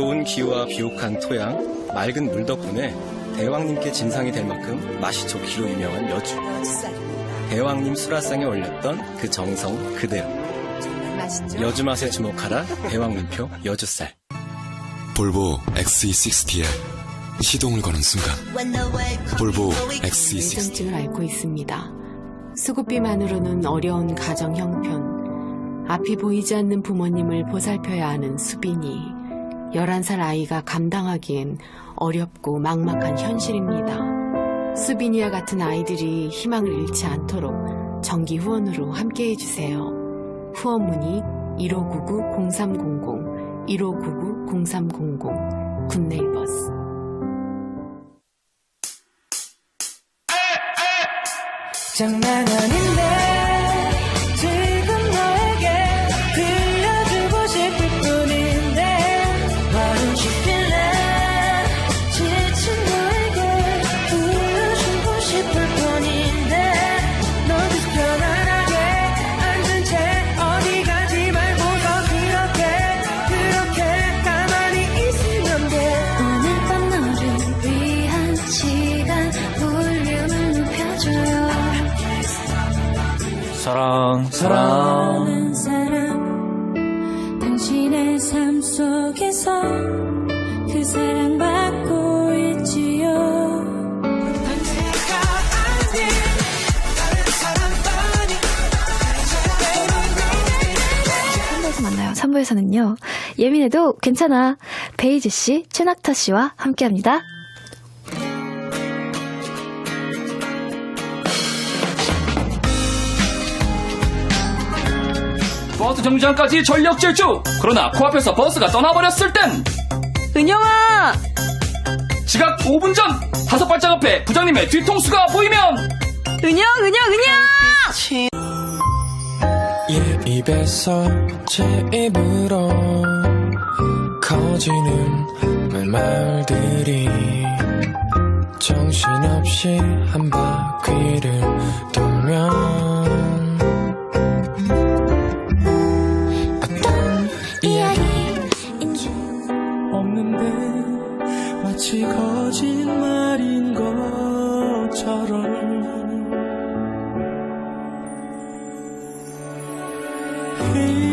좋은 기후와 비옥한 토양, 맑은 물 덕분에 대왕님께 진상이 될 만큼 맛이 좋기로 유명한 여주. 대왕님 수라상에 올렸던 그 정성 그대로. 여주 맛에 주목하라 대왕님표 여주쌀. 볼보 XE60에 시동을 거는 순간 볼보 XE60 뇌전증을 앓고 있습니다. 수급비만으로는 어려운 가정 형편, 앞이 보이지 않는 부모님을 보살펴야 하는 수빈이 11살 아이가 감당하기엔 어렵고 막막한 현실입니다. 수빈이와 같은 아이들이 희망을 잃지 않도록 정기 후원으로 함께 해 주세요. 후원 문의 1599-0300, 1599-0300, 굿네이버스. 장난 아닌데 사랑 사랑 사랑하는 사람 당신의 삶 속에서 그 사랑 받고 있지요 내가 아닌 다른 사람만이 3부에서 만나요. 3부에서는요. 예민해도 괜찮아. 베이지 씨, 최낙타 씨와 함께 합니다. 버스 정류장까지 전력 질주. 그러나 코앞에서 버스가 떠나버렸을 땐 은영아! 지각 5분 전 다섯 발짝 앞에 부장님의 뒤통수가 보이면 은영 은영 은영! 얘 입에서 제 입으로 커지는 말들이 정신없이 한 바퀴를 돌면 없는데 마치 거짓말인 것처럼. Hey